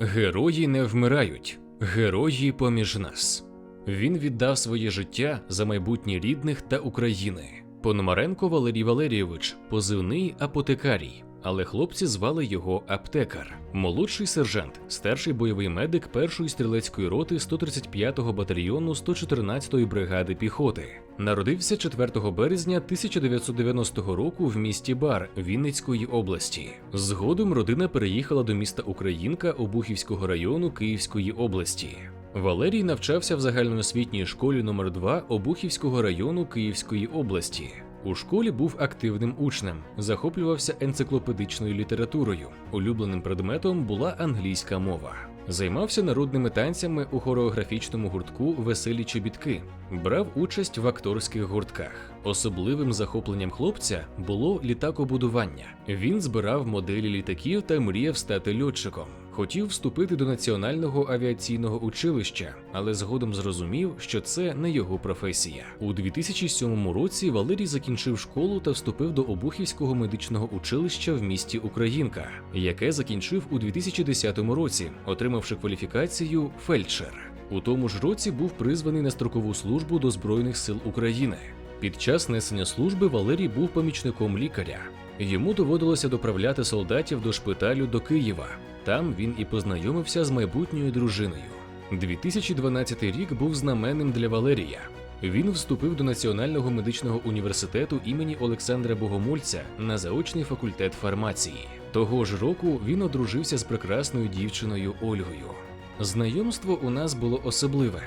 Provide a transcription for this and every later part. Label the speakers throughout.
Speaker 1: Герої не вмирають, герої поміж нас. Він віддав своє життя за майбутнє рідних та України. Пономаренко Валерій Валерійович, позивний апотекарій, але хлопці звали його аптекар. Молодший сержант, старший бойовий медик першої стрілецької роти 135-го батальйону 114-ї бригади піхоти. Народився 4 березня 1990 року в місті Бар Вінницької області. Згодом родина переїхала до міста Українка Обухівського району Київської області. Валерій навчався в загальноосвітній школі номер 2 Обухівського району Київської області. У школі був активним учнем, захоплювався енциклопедичною літературою. Улюбленим предметом була англійська мова. Займався народними танцями у хореографічному гуртку Веселі чобітки, брав участь в акторських гуртках. Особливим захопленням хлопця було літакобудування. Він збирав моделі літаків та мріяв стати льотчиком. Хотів вступити до Національного авіаційного училища, але згодом зрозумів, що це не його професія. У 2007 році Валерій закінчив школу та вступив до Обухівського медичного училища в місті Українка, яке закінчив у 2010 році, отримавши кваліфікацію фельдшер. У тому ж році був призваний на строкову службу до Збройних сил України. Під час несення служби Валерій був помічником лікаря. Йому доводилося доправляти солдатів до шпиталю до Києва. Там він і познайомився з майбутньою дружиною. 2012 рік був знаменним для Валерія. Він вступив до Національного медичного університету імені Олександра Богомольця на заочний факультет фармації. Того ж року він одружився з прекрасною дівчиною Ольгою. Знайомство у нас було особливе,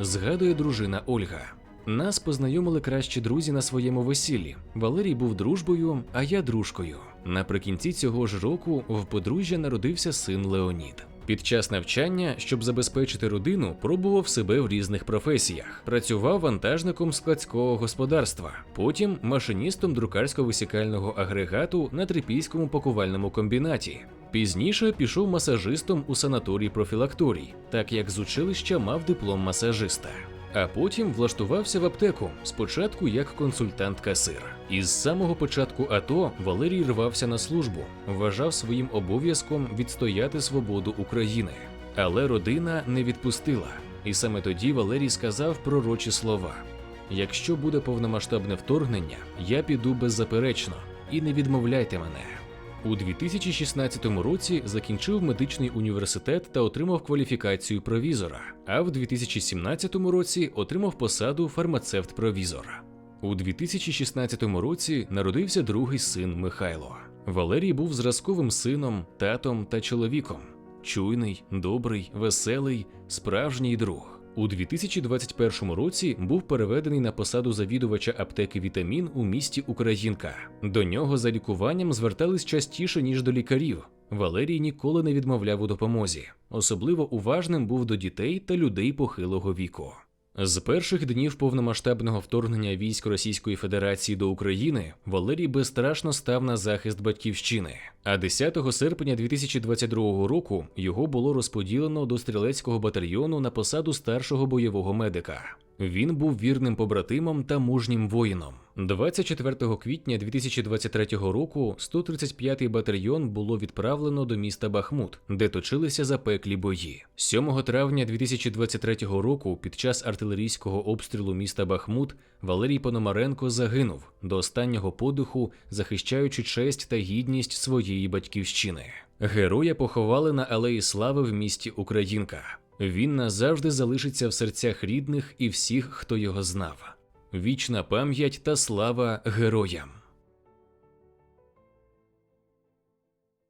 Speaker 1: згадує дружина Ольга. Нас познайомили кращі друзі на своєму весіллі. Валерій був дружбою, а я дружкою. Наприкінці цього ж року в подружжя народився син Леонід. Під час навчання, щоб забезпечити родину, пробував себе в різних професіях. Працював вантажником складського господарства, потім машиністом друкарсько-висікального агрегату на трипільському пакувальному комбінаті. Пізніше пішов масажистом у санаторій профілакторій, так як з училища мав диплом масажиста. А потім влаштувався в аптеку спочатку як консультант-касир. Із самого початку АТО Валерій рвався на службу, вважав своїм обов'язком відстояти свободу України. Але родина не відпустила. І саме тоді Валерій сказав пророчі слова: якщо буде повномасштабне вторгнення, я піду беззаперечно і не відмовляйте мене. У 2016 році закінчив медичний університет та отримав кваліфікацію провізора, а в 2017 році отримав посаду фармацевт-провізора. У 2016 році народився другий син Михайло. Валерій був зразковим сином, татом та чоловіком. Чуйний, добрий, веселий, справжній друг. У 2021 році був переведений на посаду завідувача аптеки Вітамін у місті Українка. До нього за лікуванням звертались частіше ніж до лікарів. Валерій ніколи не відмовляв у допомозі. Особливо уважним був до дітей та людей похилого віку. З перших днів повномасштабного вторгнення військ Російської Федерації до України Валерій безстрашно став на захист батьківщини. А 10 серпня 2022 року його було розподілено до стрілецького батальйону на посаду старшого бойового медика. Він був вірним побратимом та мужнім воїном. 24 квітня 2023 року 135-й батальйон було відправлено до міста Бахмут, де точилися запеклі бої. 7 травня 2023 року, під час артилерійського обстрілу міста Бахмут, Валерій Пономаренко загинув до останнього подиху, захищаючи честь та гідність своєї батьківщини. Героя поховали на алеї Слави в місті Українка. Він назавжди залишиться в серцях рідних і всіх, хто його знав. Вічна пам'ять та слава героям.